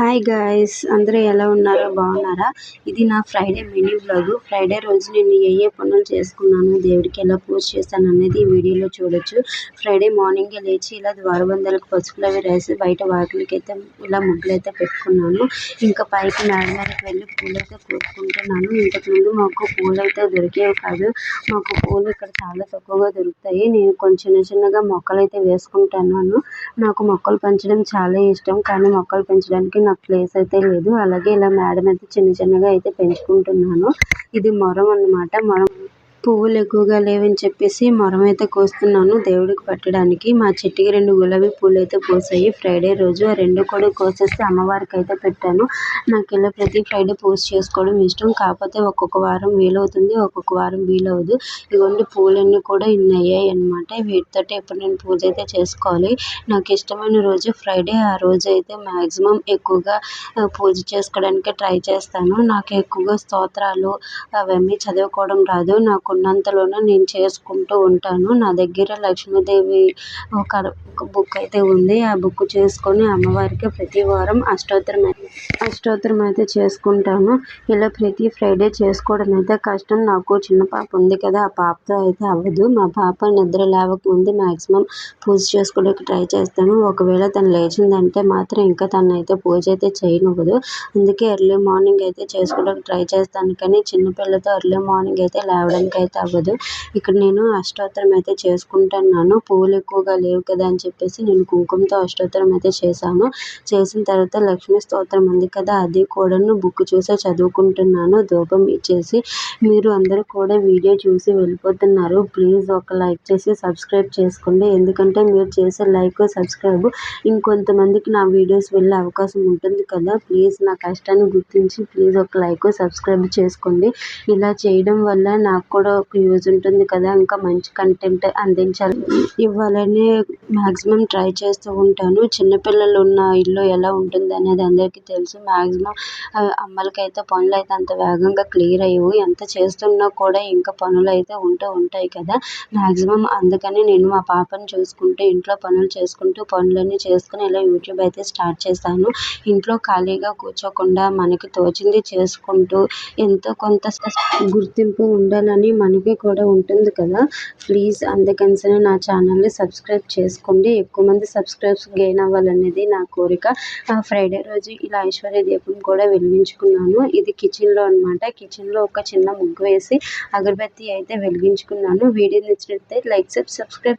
Hi guys అందరూ ఎలా ఉన్నారో బాగున్నారా? ఇది నా ఫ్రైడే మినీ బ్లాగ్ ఫ్రైడే రోజు నేను ఏ ఏ పనులు చేసుకున్నాను దేవుడికి ఎలా పూజ చేస్తాను అనేది ఈ వీడియోలో చూడొచ్చు. ఫ్రైడే మార్నింగ్ లేచి ఇలా ద్వారబంధాలకు పసుపులు అవి రాసి బయట వాకిలికి అయితే ఇలా ముగ్గులు అయితే పెట్టుకున్నాను. ఇంకా పైకి మేడ మీదకి వెళ్ళి పూలు అయితే కోసుకుంటున్నాను. ఇంతకుముందు మాకు పూలు అయితే దొరికేవి కాదు. మాకు పూలు ఇక్కడ చాలా తక్కువగా దొరుకుతాయి. నేను కొంచెం చిన్న చిన్నగా మొక్కలు అయితే వేసుకుంటున్నాను. నాకు మొక్కలు పెంచడం చాలా ఇష్టం. కానీ మొక్కలు పెంచడానికి నాకు ప్లేస్ అయితే లేదు. అలాగే ఇలా మేడ మీద చిన్న చిన్నగా అయితే పెంచుకుంటున్నాను. ఇది మొరం అన్నమాట. మొరం పువ్వులు ఎక్కువగా లేవని చెప్పేసి మొరం అయితే కోస్తున్నాను. దేవుడికి పెట్టడానికి మా చెట్టుకి రెండు గులాబీ పూలు అయితే పూసాయి. ఫ్రైడే రోజు ఆ రెండు కూడా కోసేస్తే అమ్మవారికి అయితే పెట్టాను. నాకు ఇలా ప్రతి ఫ్రైడే పూజ చేసుకోవడం ఇష్టం. కాకపోతే ఒక్కొక్క వారం వీలవుతుంది ఒక్కొక్క వారం వీలవదు. ఇవన్నీ పూలన్నీ కూడా ఇన్ని అయ్యాయి అనమాట వీటితో ఇప్పుడు నేను పూజ అయితే చేసుకోవాలి. నాకు ఇష్టమైన రోజు ఫ్రైడే. ఆ రోజు అయితే మ్యాక్సిమం ఎక్కువగా పూజ చేసుకోవడానికి ట్రై చేస్తాను. నాకు ఎక్కువగా స్తోత్రాలు అవన్నీ చదువుకోవడం రాదు. నాకు ఉన్నంతలోనే నేను చేసుకుంటూ ఉంటాను. నా దగ్గర లక్ష్మీదేవి ఒక ఒక బుక్ అయితే ఉంది. ఆ బుక్ చేసుకొని అమ్మవారికి ప్రతి వారం అష్టోత్తరం అష్టోత్తరం అయితే చేసుకుంటాను. ఇలా ప్రతి ఫ్రైడే చేసుకోవడం అయితే కష్టం. నాకు చిన్న పాప ఉంది కదా ఆ పాపతో అయితే అవ్వదు. మా పాప నిద్ర లేవకముందు మ్యాక్సిమం పూజ చేసుకోవడానికి ట్రై చేస్తాను. ఒకవేళ తను లేచిందంటే మాత్రం ఇంకా తను అయితే పూజ అయితే చేయనివ్వదు. అందుకే ఎర్లీ మార్నింగ్ అయితే చేసుకోవడానికి ట్రై చేస్తాను. కానీ చిన్నపిల్లతో ఎర్లీ మార్నింగ్ అయితే లేవడానికి అయితే అవ్వదు. ఇక్కడ నేను అష్టోత్తరం అయితే చేసుకుంటున్నాను. పువ్వులు ఎక్కువగా లేవు కదా అని చెప్పేసి నేను కుంకుమతో అష్టోత్తరం అయితే చేశాను. చేసిన తర్వాత లక్ష్మీ స్తోత్రం ఉంది కదా అది కూడాను బుక్ చూసే చదువుకుంటున్నాను. ధూపం ఇచ్చేసి మీరు అందరూ కూడా వీడియో చూసి వెళ్ళిపోతున్నారు. ప్లీజ్ ఒక లైక్ చేసి సబ్స్క్రైబ్ చేసుకోండి. ఎందుకంటే మీరు చేసే లైక్ సబ్స్క్రైబ్ ఇంకొంతమందికి నా వీడియోస్ వెళ్ళే అవకాశం ఉంటుంది కదా. ప్లీజ్ నా కష్టాన్ని గుర్తించి ప్లీజ్ ఒక లైక్ సబ్స్క్రైబ్ చేసుకోండి. ఇలా చేయడం వల్ల నాకు కూడా ఒక యూజ్ ఉంటుంది కదా ఇంకా మంచి కంటెంట్ అందించాలి. ఇవ్వాలని మ్యాక్సిమం ట్రై చేస్తూ ఉంటాను. చిన్నపిల్లలు ఉన్న ఇల్లు ఎలా ఉంటుంది అనేది అందరికీ తెలుసు. మ్యాక్సిమం అమ్మలకైతే పనులు అయితే అంత వేగంగా క్లియర్ అయ్యవు. ఎంత చేస్తున్నా కూడా ఇంకా పనులు అయితే ఉంటూ ఉంటాయి కదా. మ్యాక్సిమం అందుకని నేను మా పాపను చూసుకుంటూ ఇంట్లో పనులు చేసుకుంటూ పనులన్నీ చేసుకుని ఇలా యూట్యూబ్ అయితే స్టార్ట్ చేశాను. ఇంట్లో ఖాళీగా కూర్చోకుండా మనకి తోచింది చేసుకుంటూ ఎంతో కొంత గుర్తింపు ఉండాలని మనకి కూడా ఉంటుంది కదా. ప్లీజ్ అందుకని నా ఛానల్ని సబ్స్క్రైబ్ చేసుకోండి. ఎక్కువ మంది సబ్స్క్రైబ్స్ గెయిన్ అవ్వాలనేది నా కోరిక. ఫ్రైడే రోజు ఇలా ఐశ్వర్య దీపం కూడా వెలిగించుకున్నాను. ఇది కిచెన్లో అనమాట కిచెన్లో ఒక చిన్న ముగ్గు వేసి అగరబత్తి అయితే వెలిగించుకున్నాను. వీడియో నచ్చినట్లయితే లైక్ సబ్స్క్రైబ్